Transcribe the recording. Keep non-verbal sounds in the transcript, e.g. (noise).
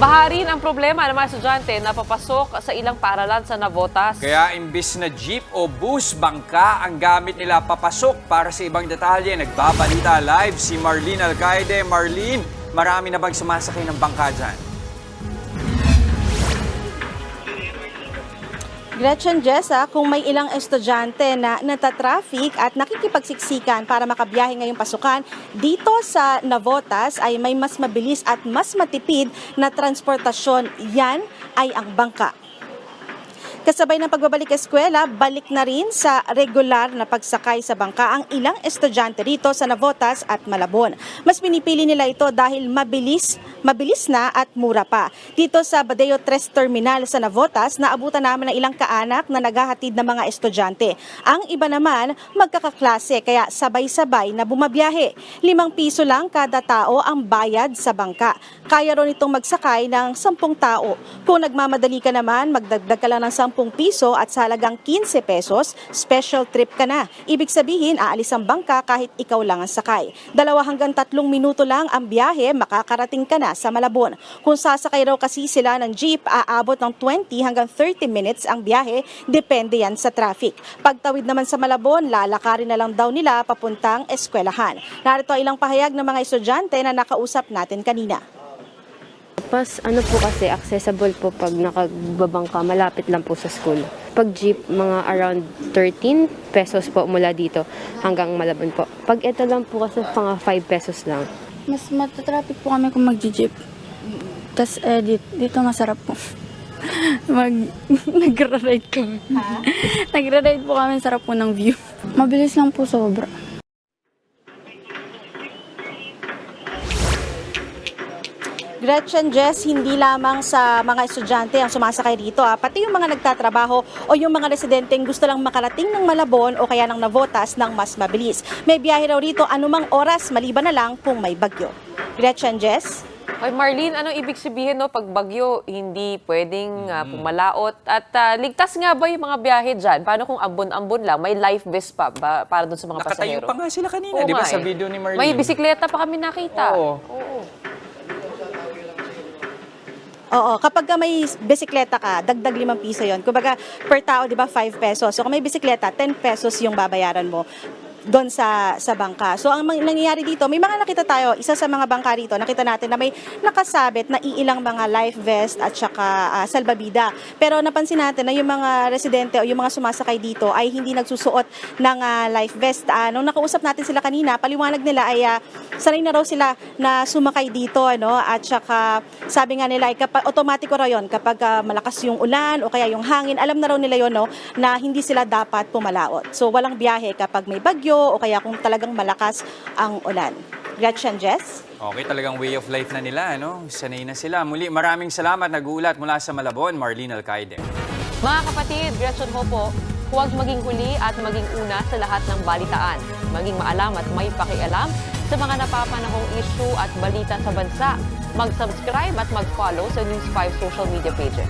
Baharin ang problema ng mga estudyante na papasok sa ilang paaralan sa Navotas. Kaya imbis na jeep o bus, bangka ang gamit nila papasok. Para sa ibang detalye, nagbabalita live si Marlene Alcaide. Marlene, marami na bang sumasakay ng bangka dyan? Gretchen Jessa, kung may ilang estudyante na natatraffic at nakikipagsiksikan para makabiyahe ngayong pasukan, dito sa Navotas ay may mas mabilis at mas matipid na transportasyon. Yan ay ang bangka. Kasabay ng pagbabalik eskwela, balik na rin sa regular na pagsakay sa bangka ang ilang estudyante rito sa Navotas at Malabon. Mas pinipili nila ito dahil mabilis, mabilis na at mura pa. Dito sa Badeo 3 Terminal sa Navotas, naabutan namin ng ilang kaanak na naghahatid ng mga estudyante. Ang iba naman, magkakaklase kaya sabay-sabay na bumabiyahe. Limang piso lang kada tao ang bayad sa bangka. Kaya ron itong magsakay ng 10 tao. Kung nagmamadali ka naman, magdagdag ka lang ng 10 piso at sa halagang 15 pesos, special trip ka na. Ibig sabihin, aalis ang bangka kahit ikaw lang ang sakay. Dalawa hanggang tatlong minuto lang ang biyahe, makakarating ka na sa Malabon. Kung sasakay raw kasi sila ng jeep, aabot ng 20 hanggang 30 minutes ang biyahe, depende yan sa traffic. Pagtawid naman sa Malabon, lalakarin na lang daw nila papuntang eskwelahan. Narito ilang pahayag ng mga estudyante na nakausap natin kanina. Pas ano po kasi accessible po pag nakagbabangka, malapit lang po sa school. Pag jeep, mga around 13 pesos po mula dito hanggang Malabon po. Pag ito lang po kasi mga 5 pesos lang. Mas matatraffic po kami kung mag-jeep. Tapos eh, dito, dito masarap po. (laughs) Mag, (laughs) nagra-ride kami. nagra-ride po kami, sarap po ng view. Mabilis lang po sobra. Gretchen Jess, hindi lamang sa mga estudyante ang sumasakay dito, ah, pati yung mga nagtatrabaho o yung mga residenteng gusto lang makarating ng Malabon o kaya ng Navotas ng mas mabilis. May biyahe raw rito anumang oras maliban na lang kung may bagyo. Gretchen Jess? Ay Marlene, ano ibig sabihin no pag bagyo hindi pwedeng ah, pumalaot at ah, ligtas nga ba yung mga biyahe diyan? Paano kung ambon-ambon lang, may life vest pa ba, para dun sa mga Nakatayo pasahero? pa nga sila kanina, di ba, sa eh. video ni Marlene? May bisikleta pa kami nakita. Oo. Oo, kapag ka may bisikleta ka, dagdag 5 piso yon. Kumbaga, per tao, di ba, 5 pesos. So, kung may bisikleta, 10 pesos yung babayaran mo doon sa sa bangka. So ang nangyayari dito, may mga nakita tayo, isa sa mga bangka rito, nakita natin na may nakasabit na iilang mga life vest at saka ah, salbabida. Pero napansin natin na yung mga residente o yung mga sumasakay dito ay hindi nagsusuot ng ah, life vest. Ah, nung nakausap natin sila kanina, paliwanag nila ay ah, sanay na raw sila na sumakay dito ano at saka sabi nga nila ay kapag automatiko raw yon kapag ah, malakas yung ulan o kaya yung hangin alam na raw nila yon no na hindi sila dapat pumalaot so walang biyahe kapag may bagyo o kaya kung talagang malakas ang ulan Gretchen Jess Okay, talagang way of life na nila, no? Sanay na sila. Muli, maraming salamat. Nag-uulat mula sa Malabon, Marlene Alcaide. Mga kapatid, Gretchen ho po, huwag maging huli at maging una sa lahat ng balitaan. Maging maalam at may pakialam sa mga napapanahong issue at balita sa bansa. Mag-subscribe at mag-follow sa News 5 social media pages.